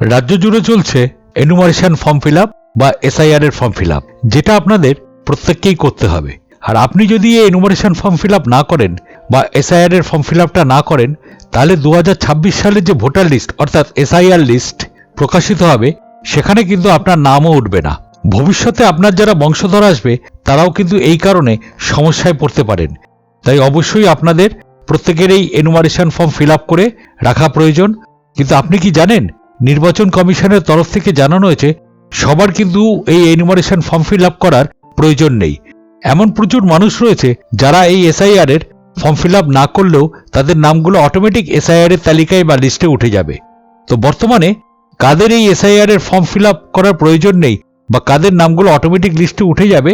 রাজ্য জুড়ে চলছে এনুমারেশন ফর্ম ফিল বা এসআইআর এর ফর্ম ফিল যেটা আপনাদের প্রত্যেককেই করতে হবে। আর আপনি যদি এই এনুমারেশন ফর্ম ফিল না করেন বা এসআইআর এর ফর্ম ফিল না করেন, তাহলে দু সালের যে ভোটার লিস্ট অর্থাৎ এসআইআর লিস্ট প্রকাশিত হবে, সেখানে কিন্তু আপনার নামও উঠবে না। ভবিষ্যতে আপনার যারা বংশধর আসবে, তারাও কিন্তু এই কারণে সমস্যায় পড়তে পারেন। তাই অবশ্যই আপনাদের প্রত্যেকের এই এনুমারেশন ফর্ম ফিল করে রাখা প্রয়োজন। কিন্তু আপনি কি জানেন নির্বাচন কমিশনের তরফ থেকে জানানো হয়েছে, সবার কিন্তু এই এনুমারেশন ফর্ম ফিল আপ করার প্রয়োজন নেই। এমন প্রচুর মানুষ রয়েছে যারা এই এসআইআর এর ফর্ম ফিল আপ না করলেও তাদের নামগুলো অটোমেটিক এসআইআর এর তালিকায় বা লিস্টে উঠে যাবে। তো বর্তমানে কাদের এই এসআইআর এর ফর্ম ফিল আপ করার প্রয়োজন নেই বা কাদের নামগুলো অটোমেটিক লিস্টে উঠে যাবে,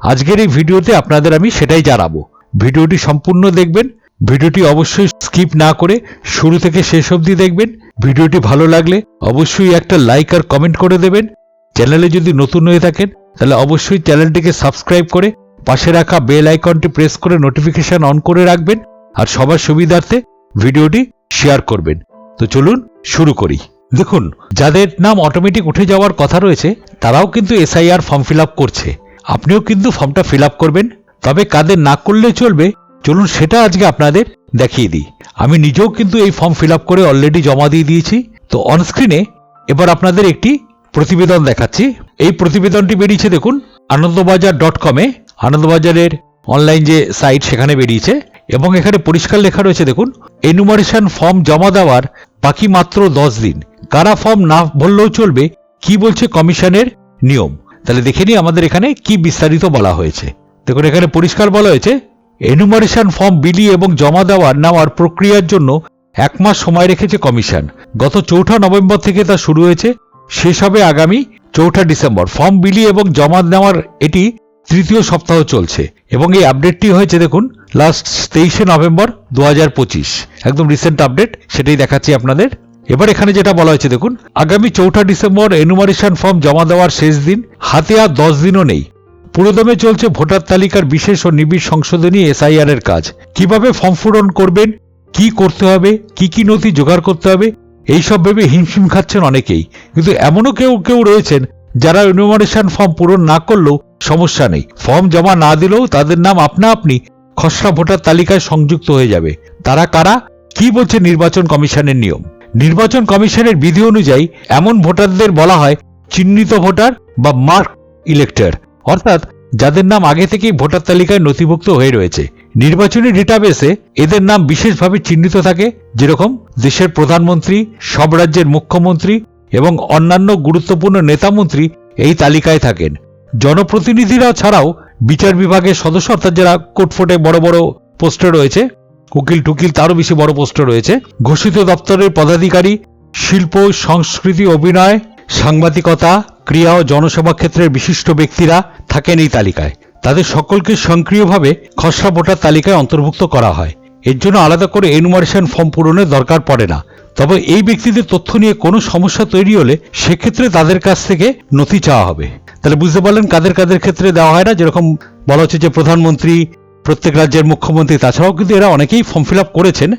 আজকের এই ভিডিওতে আপনাদের আমি সেটাই জানাব। ভিডিওটি সম্পূর্ণ দেখবেন ভিডিওটি অবশ্যই স্কিপ না করে শুরু থেকে শেষ অবধি দেখবেন। ভিডিওটি ভালো লাগলে অবশ্যই একটা লাইক আর কমেন্ট করে দেবেন। চ্যানেলে যদি নতুন হয়ে থাকেন, তাহলে অবশ্যই চ্যানেলটিকে সাবস্ক্রাইব করে পাশে রাখা বেল আইকনটি প্রেস করে নোটিফিকেশন অন করে রাখবেন আর সবার সুবিধার্থে ভিডিওটি শেয়ার করবেন। তো চলুন শুরু করি। দেখুন, যাদের নাম অটোমেটিক উঠে যাওয়ার কথা রয়েছে, তারাও কিন্তু এসআইআর ফর্ম ফিল করছে। আপনিও কিন্তু ফর্মটা ফিল করবেন। তবে কাদের না করলে চলবে চলুন সেটা আজকে আপনাদের দেখিয়ে দিই। আমি নিজেও কিন্তু এই ফর্ম ফিল আপ করে অলরেডি জমা দিয়ে দিয়েছি। তো অনস্ক্রিনে এবার আপনাদের একটি প্রতিবেদন দেখাচ্ছি। এই প্রতিবেদনটি বেরিয়েছে দেখুন, আনন্দবাজার ডট কমে আনন্দবাজারের অনলাইন যে সাইট সেখানে বেরিয়েছে। এবং এখানে পরিষ্কার লেখা রয়েছে দেখুন এনুমারেশন ফর্ম জমা দেওয়ার বাকি মাত্র দশ দিন। কারা ফর্ম না ভরলেও চলবে, কি বলছে কমিশনের নিয়ম? তাহলে দেখে নিই আমাদের এখানে কি বিস্তারিত বলা হয়েছে। দেখুন, এখানে পরিষ্কার বলা হয়েছে এনুমারেশন ফর্ম বিলি এবং জমা দেওয়ার নেওয়ার প্রক্রিয়ার জন্য এক মাস সময় রেখেছে কমিশন। গত চৌঠা নভেম্বর থেকে তা শুরু হয়েছে। শেষ হবে আগামী চৌঠা ডিসেম্বর। ফর্ম বিলি এবং জমা নেওয়ার এটি তৃতীয় সপ্তাহ চলছে এবং এই আপডেটটি হয়েছে দেখুন লাস্ট তেইশে নভেম্বর দু হাজার পঁচিশ। একদম রিসেন্ট আপডেট সেটাই দেখাচ্ছি আপনাদের। এবার এখানে যেটা বলা হয়েছে দেখুন, আগামী চৌঠা ডিসেম্বর এনুমারেশন ফর্ম জমা দেওয়ার শেষ দিন, হাতে আর দশ দিনও নেই। পুরোদমে চলছে ভোটার তালিকার বিশেষ ও নিবিড় সংশোধনী এসআইআর এর কাজ। কীভাবে ফর্ম পূরণ করবেন? কি করতে হবে? কি কি নথি জোগাড় করতে হবে? এইসব ভেবে হিমশিম খাচ্ছেন অনেকেই। কিন্তু এমনও কেউ কেউ রয়েছেন যারা ইনুমারেশন ফর্ম পূরণ না করলেও সমস্যা নেই। ফর্ম জমা না দিলেও তাদের নাম আপনা আপনি খসড়া ভোটার তালিকায় সংযুক্ত হয়ে যাবে। তারা কারা? কি বলছে নির্বাচন কমিশনের নিয়ম? নির্বাচন কমিশনের বিধি অনুযায়ী এমন ভোটারদের বলা হয় চিহ্নিত ভোটার বা মার্ক ইলেক্টর। অর্থাৎ যাদের নাম আগে থেকেই ভোটার তালিকায় নথিভুক্ত হয়ে রয়েছে। নির্বাচনী ডেটাবেসে এদের নাম বিশেষভাবে চিহ্নিত থাকে, যেরকম দেশের প্রধানমন্ত্রী, সব রাজ্যের মুখ্যমন্ত্রী এবং অন্যান্য গুরুত্বপূর্ণ নেতামন্ত্রী এই তালিকায় থাকেন। জনপ্রতিনিধিরা ছাড়াও বিচার বিভাগের সদস্য অর্থাৎ যারা কোটফোটে বড় বড় পোস্টে রয়েছে, উকিল টুকিল তারও বেশি বড় পোস্টে রয়েছে, ঘোষিত দপ্তরের পদাধিকারী, শিল্প, সংস্কৃতি, অভিনয় সাংবাদিকতা, ক্রিয়া ও জনসেবা ক্ষেত্রের বিশিষ্ট ব্যক্তিরা থাকেন এই তালিকায়। তাদের সকলকে সক্রিয়ভাবে খসড়া ভোটার তালিকায় অন্তর্ভুক্ত করা হয়। এর জন্য আলাদা করে এনুমারেশন ফর্ম পূরণের দরকার পড়ে না। তবে এই ব্যক্তিদের তথ্য নিয়ে কোনো সমস্যা তৈরি হলে সেক্ষেত্রে তাদের কাছ থেকে নথি চাওয়া হবে। তাহলে বুঝতে পারলেন কাদের কাদের ক্ষেত্রে দেওয়া হয় না? যেরকম বলা হচ্ছে যে প্রধানমন্ত্রী প্রত্যেক রাজ্যের মুখ্যমন্ত্রী, তাছাড়াও কিন্তু এরা অনেকেই ফর্ম ফিল আপ করেছেন।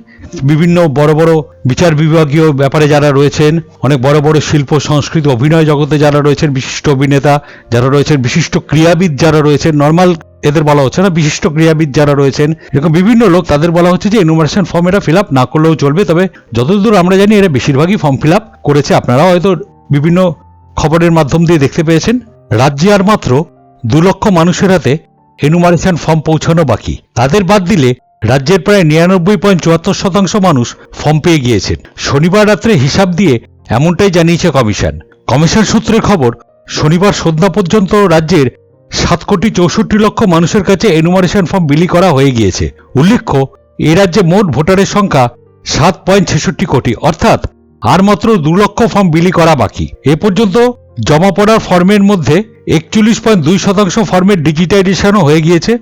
বিভিন্ন বড় বড় বিচার বিভাগীয় ব্যাপারে যারা রয়েছেন, অনেক বড় বড় শিল্প, সংস্কৃতি, অভিনয় জগতে যারা রয়েছেন, বিশিষ্ট অভিনেতা যারা রয়েছেন, বিশিষ্ট ক্রীড়াবিদ যারা রয়েছেন নর্মাল এদের বলা হচ্ছে না, বিশিষ্ট ক্রীড়াবিদ যারা রয়েছেন, এরকম বিভিন্ন লোক তাদের বলা হচ্ছে যে এনুমারেশন ফর্ম এরা ফিল আপ না করলেও চলবে, তবে যতদূর আমরা জানি এরা বেশিরভাগই ফর্ম ফিল আপ করেছে। আপনারা হয়তো বিভিন্ন খবরের মাধ্যম দিয়ে দেখতে পেয়েছেন। রাজ্যে আর মাত্র দু লক্ষ মানুষের হাতে এনুমারেশন ফর্ম পৌঁছানো বাকি। তাদের বাদ দিলে রাজ্যের প্রায় নিরানব্বই পয়েন্ট চুয়াত্তর শতাংশ মানুষ ফর্ম পেয়ে গিয়েছেন। শনিবার রাত্রে হিসাব দিয়ে এমনটাই জানিয়েছে কমিশন। কমিশন সূত্রের খবর, শনিবার সন্ধ্যা পর্যন্ত রাজ্যের সাত কোটি চৌষট্টি লক্ষ মানুষের কাছে এনুমারেশন ফর্ম বিলি করা হয়ে গিয়েছে। উল্লেখ্য, এ রাজ্যে মোট ভোটারের সংখ্যা সাত পয়েন্ট ছেষট্টি কোটি, অর্থাৎ আর মাত্র দু লক্ষ ফর্ম বিলি করা বাকি। এ পর্যন্ত জমা পড়ার ফর্মের মধ্যে একচল্লিশ পয়েন্ট দুই শতাংশ ফর্মের ডিজিটাইজেশনও হয়ে গিয়েছে।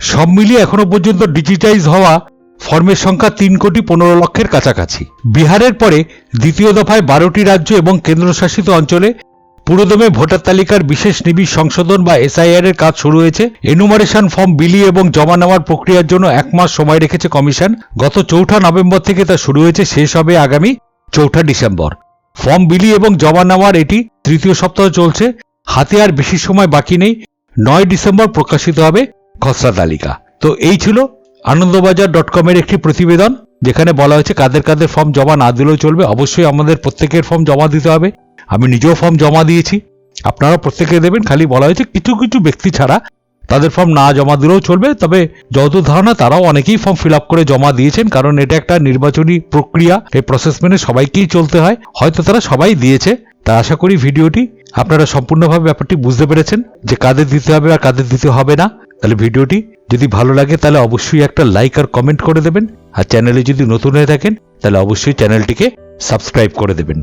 সব মিলিয়ে এখনও পর্যন্ত ডিজিটাইজ হওয়া ফর্মের সংখ্যা তিন কোটি পনেরো লক্ষের কাছাকাছি। বিহারের পরে দ্বিতীয় দফায় বারোটি রাজ্য এবং কেন্দ্রশাসিত অঞ্চলে পুরোদমে ভোটার তালিকার বিশেষ নিবিড় সংশোধন বা এসআইআর এর কাজ শুরু হয়েছে। এনুমারেশন ফর্ম বিলি এবং জমা নেওয়ার প্রক্রিয়ার জন্য এক মাস সময় রেখেছে কমিশন। গত চৌঠা নভেম্বর থেকে তা শুরু হয়েছে, শেষ হবে আগামী চৌঠা ডিসেম্বর। ফর্ম বিলি এবং জমা নেওয়ার এটি তৃতীয় সপ্তাহ চলছে। হাতে আর বেশি সময় বাকি নেই। নয় ডিসেম্বর প্রকাশিত হবে খসড়া তালিকা। তো এই ছিল আনন্দবাজার ডট কমের একটি প্রতিবেদন, যেখানে বলা হয়েছে কাদের কাদের ফর্ম জমা না দিলেও চলবে। অবশ্যই আমাদের প্রত্যেকের ফর্ম জমা দিতে হবে। আমি নিজেও ফর্ম জমা দিয়েছি। আপনারা প্রত্যেকে দেবেন। খালি বলা হয়েছে কিছু কিছু ব্যক্তি ছাড়া তাদের ফর্ম না জমা দিলেও চলবে। তবে যত ধারণা, তারাও অনেকেই ফর্ম ফিল করে জমা দিয়েছেন, কারণ এটা একটা নির্বাচনী প্রক্রিয়া। এই প্রসেস মেনে সবাইকেই চলতে হয়। হয়তো তারা সবাই দিয়েছে। তা আশা করি ভিডিওটি আপনারা সম্পূর্ণভাবে ব্যাপারটি বুঝতে পেরেছেন যে কাদের দিতে হবে আর কাদের দিতে হবে না। তাহলে ভিডিওটি যদি ভালো লাগে, তাহলে অবশ্যই একটা লাইক আর কমেন্ট করে দেবেন। আর চ্যানেলে যদি নতুন হয়ে থাকেন, তাহলে অবশ্যই চ্যানেলটিকে সাবস্ক্রাইব করে দেবেন।